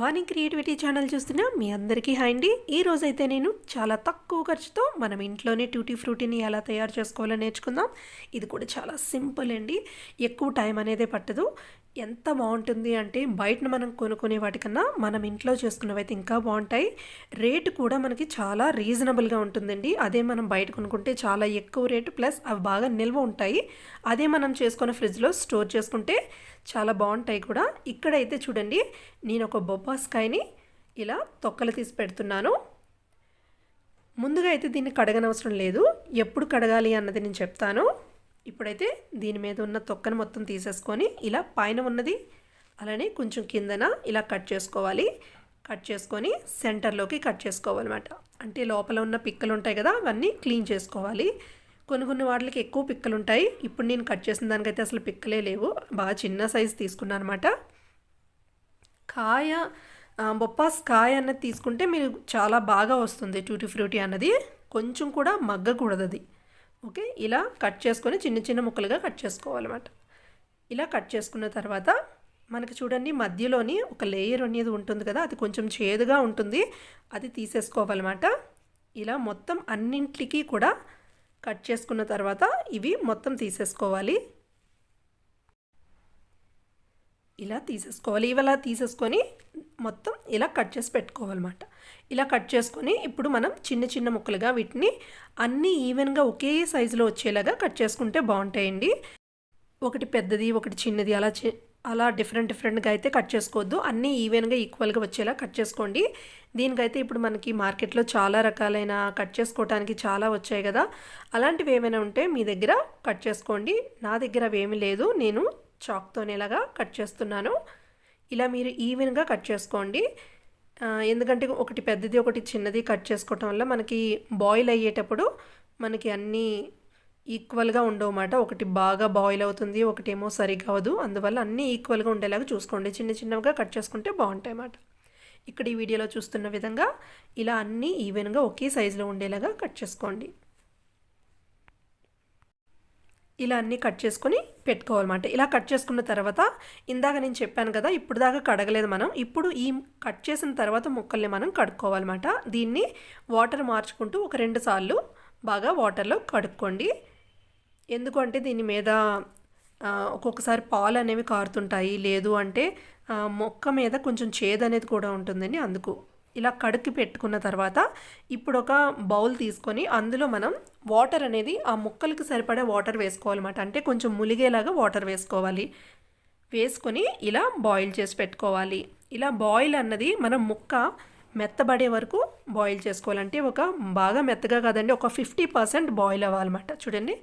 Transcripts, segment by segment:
వాణి creativity channel చూస్తున్న మీ అందరికీ hi అండి. ఈ రోజైతే నేను చాలా తక్కువ ఖర్చుతో మనం ఇంట్లోనే ట్యూటీ ఫ్రూటీని ఎలా తయారు చేసుకోవాలో నేర్చుకుందాం. ఇది కూడా చాలా సింపుల్ అండి. ఎక్కువ టైం అనేది పట్టదు. ఎంత బాగుంటుంది అంటే బయటను మనం కొనుక్కునే వాటికన్నా మనం ఇంట్లో చేసుకున్నవైతే ఇంకా బాగుంటాయి. రేటు కూడా మనకి చాలా రీజనబుల్గా ఉంటుందండి. అదే మనం బయట కొనుక్కుంటే చాలా ఎక్కువ రేటు ప్లస్ అవి బాగా నిల్వ ఉంటాయి. అదే మనం చేసుకున్న ఫ్రిడ్జ్లో స్టోర్ చేసుకుంటే చాలా బాగుంటాయి కూడా. ఇక్కడైతే చూడండి నేను ఒక బొబ్బాస్కాయని ఇలా తొక్కలు తీసి పెడుతున్నాను. ముందుగా అయితే దీన్ని కడగనవసరం లేదు. ఎప్పుడు కడగాలి అన్నది నేను చెప్తాను. ఇప్పుడైతే దీని మీద ఉన్న తొక్కను మొత్తం తీసేసుకొని ఇలా పైన ఉన్నది అలానే కొంచెం కిందన ఇలా కట్ చేసుకోవాలి. కట్ చేసుకొని సెంటర్లోకి కట్ చేసుకోవాలన్నమాట. అంటే లోపల ఉన్న పిక్కలు ఉంటాయి కదా అవన్నీ క్లీన్ చేసుకోవాలి. కొన్ని కొన్ని వాటికి ఎక్కువ పిక్కలు ఉంటాయి. ఇప్పుడు నేను కట్ చేసిన దానికైతే అసలు పిక్కలే లేవు. బాగా చిన్న సైజు తీసుకున్నాను అనమాట కాయ బొప్పాస్ కాయ అన్నది తీసుకుంటే మీరు చాలా బాగా వస్తుంది ట్యూటీ ఫ్రూటీ అన్నది. కొంచెం కూడా మగ్గకూడదు అది. ఓకే? ఇలా కట్ చేసుకొని చిన్న చిన్న ముక్కలుగా కట్ చేసుకోవాలన్నమాట. ఇలా కట్ చేసుకున్న తర్వాత మనకి చూడండి మధ్యలోని ఒక లేయర్ అనేది ఉంటుంది కదా అది కొంచెం చేదుగా ఉంటుంది అది తీసేసుకోవాలన్నమాట. ఇలా మొత్తం అన్నింటికి కూడా కట్ చేసుకున్న తర్వాత ఇవి మొత్తం తీసేసుకోవాలి. ఇలా తీసేసుకోవాలి. ఇవి అలా తీసేసుకొని మొత్తం ఇలా కట్ చేసి పెట్టుకోవాలన్నమాట. ఇలా కట్ చేసుకొని ఇప్పుడు మనం చిన్న చిన్న ముక్కలుగా వీటిని అన్నీ ఈవెన్గా ఒకే సైజులో వచ్చేలాగా కట్ చేసుకుంటే బాగుంటాయండి. ఒకటి పెద్దది ఒకటి చిన్నది అలా అలా డిఫరెంట్ డిఫరెంట్గా అయితే కట్ చేసుకోవద్దు. అన్నీ ఈవెన్గా ఈక్వల్గా వచ్చేలా కట్ చేసుకోండి. దీనికైతే ఇప్పుడు మనకి మార్కెట్లో చాలా రకాలైన కట్ చేసుకోవడానికి చాలా వచ్చాయి కదా. అలాంటివి ఏమైనా ఉంటే మీ దగ్గర కట్ చేసుకోండి. నా దగ్గర ఏమీ లేదు. నేను చాక్తోనేలాగా కట్ చేస్తున్నాను. ఇలా మీరు ఈవెన్గా కట్ చేసుకోండి. ఎందుకంటే ఒకటి పెద్దది ఒకటి చిన్నది కట్ చేసుకోవటం వల్ల మనకి బాయిల్ అయ్యేటప్పుడు మనకి అన్నీ ఈక్వల్గా ఉండవన్నమాట ఒకటి బాగా బాయిల్ అవుతుంది ఒకటేమో సరిగ్గా అవ్వదు. అందువల్ల అన్నీ ఈక్వల్గా ఉండేలాగా చూసుకోండి. చిన్న చిన్నగా కట్ చేసుకుంటే బాగుంటాయి అన్నమాట ఇక్కడ ఈ వీడియోలో చూస్తున్న విధంగా ఇలా అన్నీ ఈవెన్గా ఒకే సైజులో ఉండేలాగా కట్ చేసుకోండి. ఇలా అన్నీ కట్ చేసుకొని పెట్టుకోవాలన్నమాట. ఇలా కట్ చేసుకున్న తర్వాత ఇందాక నేను చెప్పాను కదా ఇప్పుడు దాకా కడగలేదు మనం. ఇప్పుడు ఈ కట్ చేసిన తర్వాత ముక్కల్ని మనం కడుక్కోవాలన్నమాట. దీన్ని వాటర్ మార్చుకుంటూ ఒక రెండు సార్లు బాగా వాటర్లో కడుక్కోండి. ఎందుకంటే దీని మీద ఒక్కొక్కసారి పాలు అనేవి కారుతుంటాయి. లేదు అంటే మొక్క మీద కొంచెం చేదు అనేది కూడా ఉంటుందని అందుకు. ఇలా కడుక్కి పెట్టుకున్న తర్వాత ఇప్పుడు ఒక బౌల్ తీసుకొని అందులో మనం వాటర్ అనేది ఆ ముక్కలకి సరిపడే వాటర్ వేసుకోవాలన్నమాట. అంటే కొంచెం ములిగేలాగా వాటర్ వేసుకోవాలి. వేసుకొని ఇలా బాయిల్ చేసి పెట్టుకోవాలి. ఇలా బాయిల్ అన్నది మనం ముక్క మెత్తబడే వరకు బాయిల్ చేసుకోవాలంటే ఒక బాగా మెత్తగా కాదండి ఒక ఫిఫ్టీ పర్సెంట్ బాయిల్ అవ్వాలన్నమాట. చూడండి.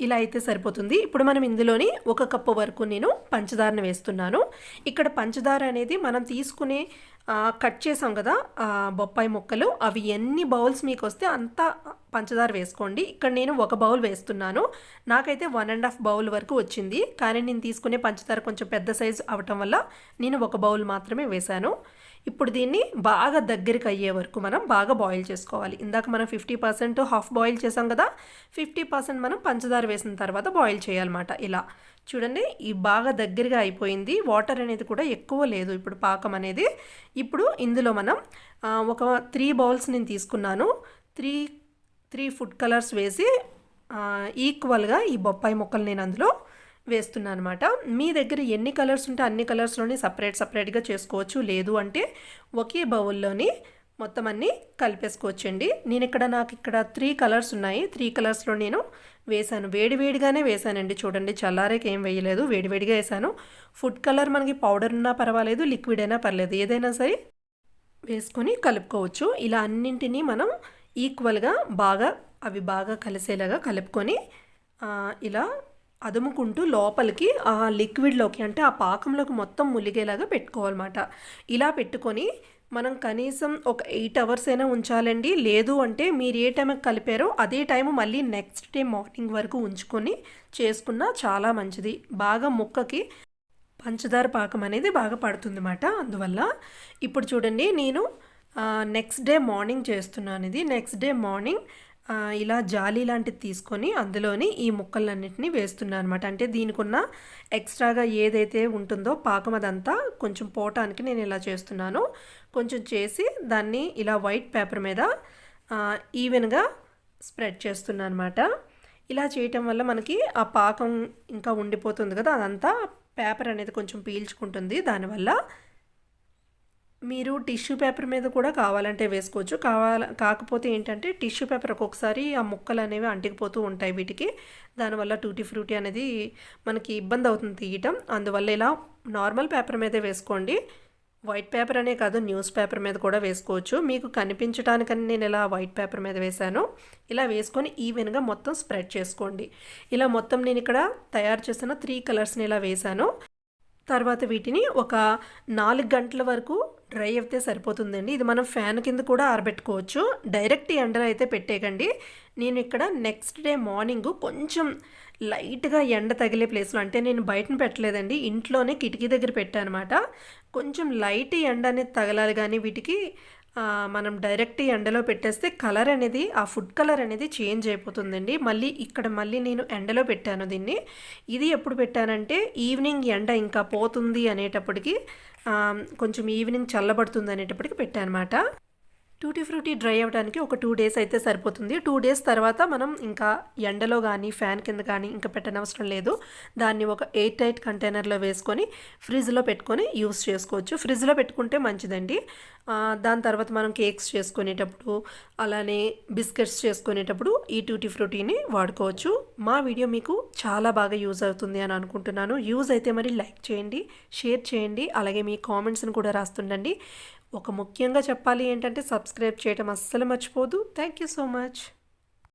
ఇలా అయితే సరిపోతుంది. ఇప్పుడు మనం ఇందులోని ఒక కప్పు వరకు నేను పంచదారను వేస్తున్నాను. ఇక్కడ పంచదార అనేది మనం తీసుకునే కట్ చేసాం కదా బొప్పాయి ముక్కలు. అవి ఎన్ని బౌల్స్ మీకు వస్తే అంత పంచదార వేసుకోండి. ఇక్కడ నేను ఒక బౌల్ వేస్తున్నాను. నాకైతే వన్ అండ్ హాఫ్ బౌల్ వరకు వచ్చింది. కానీ నేను తీసుకునే పంచదార కొంచెం పెద్ద సైజు అవటం వల్ల నేను ఒక బౌల్ మాత్రమే వేశాను. ఇప్పుడు దీన్ని బాగా దగ్గరికి అయ్యే వరకు మనం బాగా బాయిల్ చేసుకోవాలి. ఇందాక మనం ఫిఫ్టీ పర్సెంట్ హాఫ్ బాయిల్ చేసాం కదా ఫిఫ్టీ పర్సెంట్ మనం పంచదార వేసిన తర్వాత బాయిల్ చేయాలన్నమాట ఇలా. చూడండి ఈ బాగా దగ్గరగా అయిపోయింది. వాటర్ అనేది కూడా ఎక్కువ లేదు. ఇప్పుడు పాకం అనేది ఇప్పుడు ఇందులో మనం ఒక త్రీ బౌల్స్ నేను తీసుకున్నాను. త్రీ త్రీ ఫుడ్ కలర్స్ వేసి ఈక్వల్గా ఈ బొప్పాయి మొక్కలు నేను అందులో వేస్తున్నాను అనమాట మీ దగ్గర ఎన్ని కలర్స్ ఉంటే అన్ని కలర్స్లోని సపరేట్ సపరేట్గా చేసుకోవచ్చు. లేదు అంటే ఒకే బౌల్లోని మొత్తం అన్నీ కలిపేసుకోవచ్చండి. నేను ఇక్కడ నాకు ఇక్కడ త్రీ కలర్స్ ఉన్నాయి. త్రీ కలర్స్లో నేను వేశాను. వేడివేడిగానే వేశానండి. చూడండి చల్లారేకి ఏం వేయలేదు. వేడివేడిగా వేసాను ఫుడ్ కలర్ మనకి పౌడర్ ఉన్నా పర్వాలేదు లిక్విడ్ అయినా పర్లేదు. ఏదైనా సరే వేసుకొని కలుపుకోవచ్చు. ఇలా అన్నింటినీ మనం ఈక్వల్గా బాగా అవి బాగా కలిసేలాగా కలుపుకొని ఇలా అదుముకుంటూ లోపలికి ఆ లిక్విడ్లోకి అంటే ఆ పాకంలోకి మొత్తం ములిగేలాగా పెట్టుకోవాలన్నమాట. ఇలా పెట్టుకొని మనం కనీసం ఒక ఎయిట్ అవర్స్ అయినా ఉంచాలండి. లేదు అంటే మీరు ఏ టైంకి కలిపారో అదే టైం మళ్ళీ నెక్స్ట్ డే మార్నింగ్ వరకు ఉంచుకొని చేసుకున్నా చాలా మంచిది. బాగా ముక్కకి పంచదార పాకం అనేది బాగా పడుతుంది అన్నమాట అందువల్ల ఇప్పుడు చూడండి నేను నెక్స్ట్ డే మార్నింగ్ చేస్తున్నాను ఇది. నెక్స్ట్ డే మార్నింగ్ ఇలా జాలీ లాంటిది తీసుకొని అందులోని ఈ ముక్కలన్నింటినీ వేస్తున్నాను అనమాట అంటే దీనికి ఉన్న ఎక్స్ట్రాగా ఏదైతే ఉంటుందో పాకం అదంతా కొంచెం పోవటానికి నేను ఇలా చేస్తున్నాను. కొంచెం చేసి దాన్ని ఇలా వైట్ పేపర్ మీద ఈవెన్గా స్ప్రెడ్ చేస్తున్నాను అనమాట ఇలా చేయటం వల్ల మనకి ఆ పాకం ఇంకా ఉండిపోతుంది కదా అదంతా పేపర్ అనేది కొంచెం పీల్చుకుంటుంది. దానివల్ల మీరు టిష్యూ పేపర్ మీద కూడా కావాలంటే వేసుకోవచ్చు. కావాల కాకపోతే ఏంటంటే టిష్యూ పేపర్ ఒక్కొక్కసారి ఆ ముక్కలు అనేవి అంటికిపోతూ ఉంటాయి వీటికి. దానివల్ల టూటీ ఫ్రూటీ అనేది మనకి ఇబ్బంది అవుతుంది తీయటం. అందువల్ల ఇలా నార్మల్ పేపర్ మీదే వేసుకోండి. వైట్ పేపర్ అనే కాదు న్యూస్ పేపర్ మీద కూడా వేసుకోవచ్చు. మీకు కనిపించడానికని నేను ఇలా వైట్ పేపర్ మీద వేశాను. ఇలా వేసుకొని ఈవెన్గా మొత్తం స్ప్రెడ్ చేసుకోండి. ఇలా మొత్తం నేను ఇక్కడ తయారు చేసిన త్రీ కలర్స్ని ఇలా వేశాను. తర్వాత వీటిని ఒక నాలుగు గంటల వరకు డ్రై అయితే సరిపోతుందండి. ఇది మనం ఫ్యాన్ కింద కూడా ఆరబెట్టుకోవచ్చు. డైరెక్ట్ ఎండలో అయితే పెట్టేయకండి. నేను ఇక్కడ నెక్స్ట్ డే మార్నింగ్ కొంచెం లైట్గా ఎండ తగిలే ప్లేస్లో అంటే నేను బయటను పెట్టలేదండి ఇంట్లోనే కిటికీ దగ్గర పెట్టానమాట. కొంచెం లైట్ ఎండ అనేది తగలాలి కానీ వీటికి మనం డైరెక్ట్ ఎండలో పెట్టేస్తే కలర్ అనేది ఆ ఫుడ్ కలర్ అనేది చేంజ్ అయిపోతుందండి. మళ్ళీ ఇక్కడ మళ్ళీ నేను ఎండలో పెట్టాను దీన్ని. ఇది ఎప్పుడు పెట్టానంటే ఈవినింగ్ ఎండ ఇంకా పోతుంది అనేటప్పటికి కొంచెం ఈవినింగ్ చల్లబడుతుంది అనేటప్పటికి పెట్టానమాట. టూటీ ఫ్రూటీ డ్రై అవ్వడానికి ఒక టూ డేస్ అయితే సరిపోతుంది. టూ డేస్ తర్వాత మనం ఇంకా ఎండలో కానీ ఫ్యాన్ కింద కానీ ఇంకా పెట్టనవసరం లేదు. దాన్ని ఒక ఎయిర్ టైట్ కంటైనర్లో వేసుకొని ఫ్రిడ్జ్లో పెట్టుకొని యూస్ చేసుకోవచ్చు. ఫ్రిడ్జ్లో పెట్టుకుంటే మంచిదండి. దాని తర్వాత మనం కేక్స్ చేసుకునేటప్పుడు అలానే బిస్కెట్స్ చేసుకునేటప్పుడు ఈ టూటీ ఫ్రూటీని వాడుకోవచ్చు. మా వీడియో మీకు చాలా బాగా యూజ్ అవుతుంది అని అనుకుంటున్నాను. యూజ్ అయితే మరి లైక్ చేయండి షేర్ చేయండి అలాగే మీ కామెంట్స్ని కూడా రాస్తుండండి. ఒక ముఖ్యంగా చెప్పాలి ఏంటంటే సబ్స్క్రైబ్ చేయడం అస్సలు మర్చిపోదు. Thank you so much